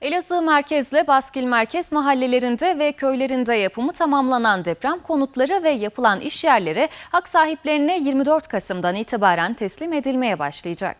Elazığ merkezle Baskil merkez mahallelerinde ve köylerinde yapımı tamamlanan deprem konutları ve yapılan iş yerleri hak sahiplerine 24 Kasım'dan itibaren teslim edilmeye başlayacak.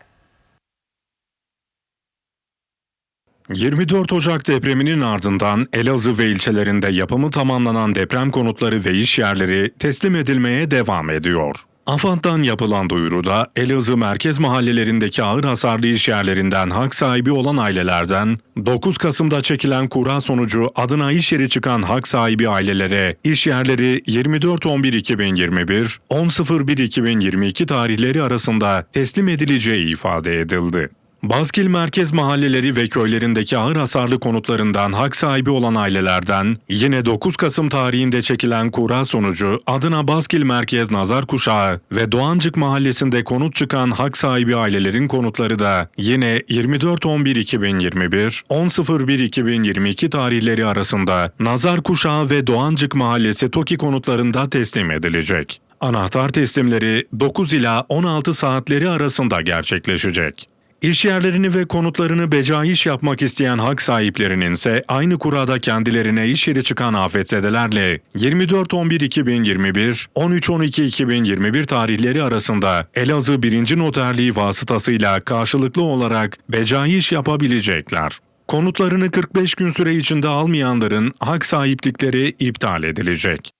24 Ocak depreminin ardından Elazığ ve ilçelerinde yapımı tamamlanan deprem konutları ve iş yerleri teslim edilmeye devam ediyor. AFAD'dan yapılan duyuruda Elazığ merkez mahallelerindeki ağır hasarlı iş yerlerinden hak sahibi olan ailelerden 9 Kasım'da çekilen kura sonucu adına iş yeri çıkan hak sahibi ailelere iş yerleri 24-11-2021, 10.01-2022 tarihleri arasında teslim edileceği ifade edildi. Bazkil merkez mahalleleri ve köylerindeki ağır hasarlı konutlarından hak sahibi olan ailelerden yine 9 Kasım tarihinde çekilen kura sonucu adına Bazkil merkez nazar kuşağı ve Doğancık mahallesinde konut çıkan hak sahibi ailelerin konutları da yine 24-11-2021, 10.01-2022 tarihleri arasında nazar kuşağı ve Doğancık mahallesi TOKİ konutlarında teslim edilecek. Anahtar teslimleri 9 ila 16 saatleri arasında gerçekleşecek. İş yerlerini ve konutlarını becaiş yapmak isteyen hak sahiplerinin ise aynı kurada kendilerine iş yeri çıkan afetzedelerle 24-11-2021, 13-12-2021 tarihleri arasında Elazığ 1. Noterliği vasıtasıyla karşılıklı olarak becaiş yapabilecekler. Konutlarını 45 gün süre içinde almayanların hak sahiplikleri iptal edilecek.